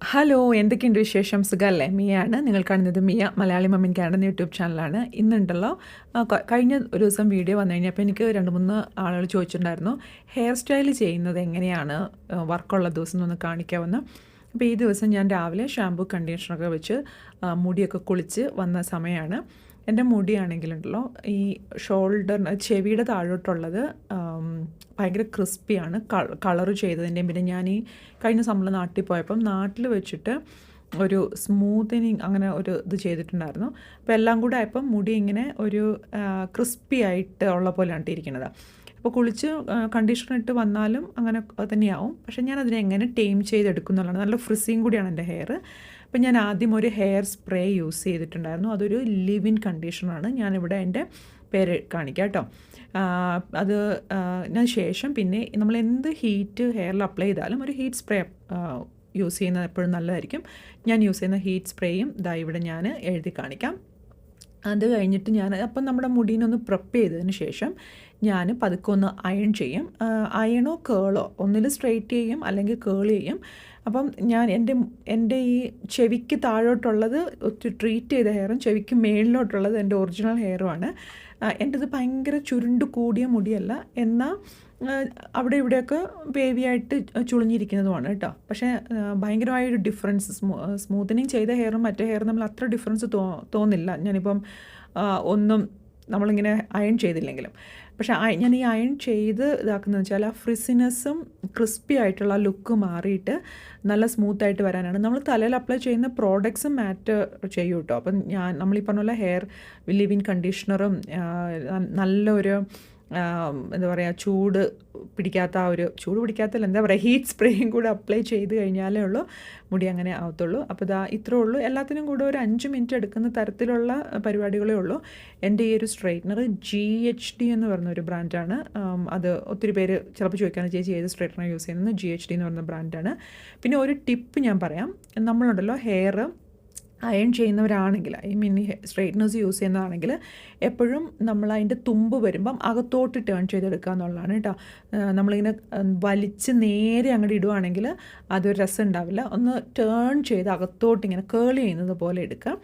Hello എന്തൊക്കെയുണ്ട് വിശേഷം? സുഖമല്ലേ മിയാണ് നിങ്ങൾ കാണുന്നത് മിയ മലയാളി മമ്മിൻ കാണുന്ന യൂട്യൂബ് ചാനലാണ്. ഇന്നുണ്ടല്ലോ കഴിഞ്ഞ ഒരു ദിവസം വീഡിയോ വന്നു കഴിഞ്ഞപ്പോൾ എനിക്ക് രണ്ട് മൂന്ന് ആളുകൾ ചോദിച്ചിട്ടുണ്ടായിരുന്നു ഹെയർ സ്റ്റൈൽ ചെയ്യുന്നത് എങ്ങനെയാണ് വർക്കുള്ള ദിവസം ഒന്ന് കാണിക്കാമെന്ന് അപ്പോൾ ഈ ദിവസം ഞാൻ രാവിലെ ഷാമ്പു കണ്ടീഷണറൊക്കെ വെച്ച് മുടിയൊക്കെ കുളിച്ച് വന്ന സമയമാണ്. എന്റെ മുടിയാണെങ്കിലുണ്ടല്ലോ ഈ ഷോൾഡർ ചെവിയുടെ താഴോട്ടുള്ളത് ഭയങ്കര ക്രിസ്പിയാണ് കളറ് ചെയ്തതിന്റെയും പിന്നെ ഞാൻ ഈ കഴിഞ്ഞ സമയം നാട്ടിൽ പോയപ്പം നാട്ടിൽ വെച്ചിട്ട് ഒരു സ്മൂത്തനിങ് അങ്ങനെ ഒരു ഇത് ചെയ്തിട്ടുണ്ടായിരുന്നു. അപ്പോൾ എല്ലാം കൂടെ ആയപ്പം മുടി ഇങ്ങനെ ഒരു ക്രിസ്പി ആയിട്ട് ഉള്ള പോലെയാണ് ഇരിക്കുന്നത് അപ്പോൾ കുളിച്ച് കണ്ടീഷണർ ഇട്ട് വന്നാലും അങ്ങനെ തന്നെയാവും. പക്ഷേ ഞാൻ അതിനെ എങ്ങനെ ടൈം ചെയ്തെടുക്കും നല്ല ഫ്രിസിങ് കൂടിയാണ് എന്റെ ഹെയർ അപ്പം ഞാൻ ആദ്യം ഒരു ഹെയർ സ്പ്രേ യൂസ് ചെയ്തിട്ടുണ്ടായിരുന്നു. അതൊരു ലിവിൻ കണ്ടീഷണറാണ്. ഞാനിവിടെ എന്റെ പേര് കാണിക്കാം കേട്ടോ. അത് ശേഷം പിന്നെ നമ്മൾ എന്ത് ഹീറ്റ് ഹെയറിൽ അപ്ലൈ ചെയ്താലും ഒരു ഹീറ്റ് സ്പ്രേ യൂസ് ചെയ്യുന്നത് എപ്പോഴും നല്ലതായിരിക്കും. ഞാൻ യൂസ് ചെയ്യുന്ന ഹീറ്റ് സ്പ്രേയും ഇതാ ഇവിടെ ഞാൻ എഴുതി കാണിക്കാം. അത് കഴിഞ്ഞിട്ട് ഞാൻ അപ്പം നമ്മുടെ മുടീനൊന്ന് പ്രെപ്പ് ചെയ്തതിന് ശേഷം ഞാൻ പതുക്കെ ഒന്ന് അയൺ ചെയ്യും. അയണോ കേളോ ഒന്നിൽ സ്ട്രെയിറ്റ് ചെയ്യും അല്ലെങ്കിൽ കേൾ ചെയ്യും. അപ്പം ഞാൻ എന്റെ എന്റെ ഈ ചെവിക്ക് താഴോട്ടുള്ളത് ഒത്തിരി ട്രീറ്റ് ചെയ്ത ഹെയറും ചെവിക്ക് മേളിലോട്ടുള്ളത് എന്റെ ഒറിജിനൽ ഹെയറുമാണ് എന്റെത് ഭയങ്കര ചുരുണ്ട് കൂടിയ മുടിയല്ല. എന്നാൽ അവിടെ ഇവിടെയൊക്കെ വേവിയായിട്ട് ചുളിഞ്ഞിരിക്കുന്നതുമാണ് കേട്ടോ. പക്ഷേ ഭയങ്കരമായൊരു ഡിഫറൻസ് സ്മൂ സ്മൂത്തനിങ് ചെയ്ത ഹെയറും മറ്റേ ഹെയറും തമ്മിൽ അത്ര ഡിഫറൻസ് തോ തോന്നില്ല. ഞാനിപ്പം ഒന്നും നമ്മളിങ്ങനെ അയൺ ചെയ്തില്ലെങ്കിലും. പക്ഷേ ഞാൻ ഈ അയൺ ചെയ്ത് ഇതാക്കുന്നതെന്ന് വെച്ചാൽ ആ ഫ്രിസിനെസ്സും ക്രിസ്പി ആയിട്ടുള്ള ലുക്ക് മാറിയിട്ട് നല്ല സ്മൂത്തായിട്ട് വരാനാണ്. നമ്മൾ തലയിൽ അപ്ലൈ ചെയ്യുന്ന പ്രോഡക്ട്സും മാറ്റർ ചെയ്യും കേട്ടോ. അപ്പം ഞാൻ നമ്മൾ ഈ പറഞ്ഞ പോലെ ഹെയർ ലിവിൻ കണ്ടീഷണറും നല്ലൊരു എന്താ പറയുക ചൂട് പിടിക്കാത്ത ആ ഒരു ചൂട് പിടിക്കാത്തല്ല എന്താ പറയുക ഹീറ്റ് സ്പ്രേയും കൂടെ അപ്ലൈ ചെയ്ത് കഴിഞ്ഞാലേ ഉള്ളൂ മുടി അങ്ങനെ ആവത്തുള്ളൂ. അപ്പോൾ ഇതാ ഇത്രേ ഉള്ളൂ. എല്ലാത്തിനും കൂടെ ഒരു അഞ്ച് മിനിറ്റ് എടുക്കുന്ന തരത്തിലുള്ള പരിപാടികളേ ഉള്ളൂ. എന്റെ ഈ ഒരു സ്ട്രൈറ്റ്നർ ജി എച്ച് ഡി എന്ന് പറഞ്ഞ ഒരു ബ്രാൻഡാണ് അത് ഒത്തിരി പേര് ചിലപ്പോൾ ചോദിക്കാണ് ചേച്ചി ഏത് സ്ട്രൈറ്റ്നർ യൂസ് ചെയ്യുന്നത്? ജി എച്ച് ഡി എന്ന് പറഞ്ഞ ബ്രാൻഡാണ് പിന്നെ ഒരു ടിപ്പ് ഞാൻ പറയാം. നമ്മളുണ്ടല്ലോ ഹെയർ അയൺ ചെയ്യുന്നവരാണെങ്കിൽ ഐ മീൻ സ്ട്രെയിറ്റ്നേഴ്സ് യൂസ് ചെയ്യുന്നതാണെങ്കിൽ എപ്പോഴും നമ്മൾ അതിന്റെ തുമ്പ് വരുമ്പം അകത്തോട്ട് ടേൺ ചെയ്തെടുക്കുക എന്നുള്ളതാണ് കേട്ടോ. നമ്മളിങ്ങനെ വലിച്ച് നേരെ അങ്ങോട്ട് ഇടുവാണെങ്കിൽ അതൊരു രസം ഉണ്ടാവില്ല. ഒന്ന് ടേൺ ചെയ്ത് അകത്തോട്ട് ഇങ്ങനെ കേൾ ചെയ്യുന്നത് പോലെ എടുക്കുക.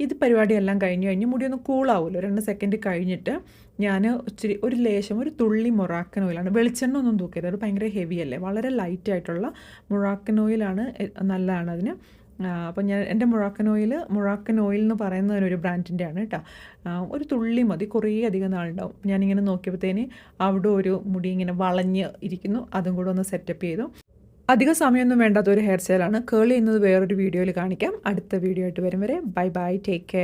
ഇത് പരിപാടിയെല്ലാം കഴിഞ്ഞ് കഴിഞ്ഞ് മുടി ഒന്ന് കൂളാവുമല്ലോ രണ്ട് സെക്കൻഡ് കഴിഞ്ഞിട്ട് ഞാൻ ഇച്ചിരി ഒരു ലേശം ഒരു തുള്ളി മൊറാക്കൻ ഓയിലാണ് വെളിച്ചെണ്ണ ഒന്നും തൂക്കരുത്. അത് ഭയങ്കര ഹെവി അല്ലേ? വളരെ ലൈറ്റ് ആയിട്ടുള്ള മൊറാക്കൻ ഓയിലാണ് നല്ലതാണ് അതിന് അപ്പം ഞാൻ എന്റെ മൊറാക്കൻ ഓയിൽ മൊറാക്കൻ ഓയിൽ എന്ന് പറയുന്ന ഒരു ബ്രാൻഡിന്റെ ആണ് കേട്ടോ ഒരു തുള്ളി മതി കുറേ അധികം നാളുണ്ടാവും. ഞാനിങ്ങനെ നോക്കിയപ്പോഴത്തേന് അവിടെ ഒരു മുടി ഇങ്ങനെ വളഞ്ഞ് ഇരിക്കുന്നു അതും കൂടെ ഒന്ന് സെറ്റപ്പ് ചെയ്തു. അധിക സമയമൊന്നും വേണ്ടാത്ത ഒരു ഹെയർ സ്റ്റൈലാണ് കേൾ ചെയ്യുന്നത് വേറൊരു വീഡിയോയിൽ കാണിക്കാം. അടുത്ത വീഡിയോ ആയിട്ട് വരും വരെ ബൈ ബൈ ടേക്ക് കെയർ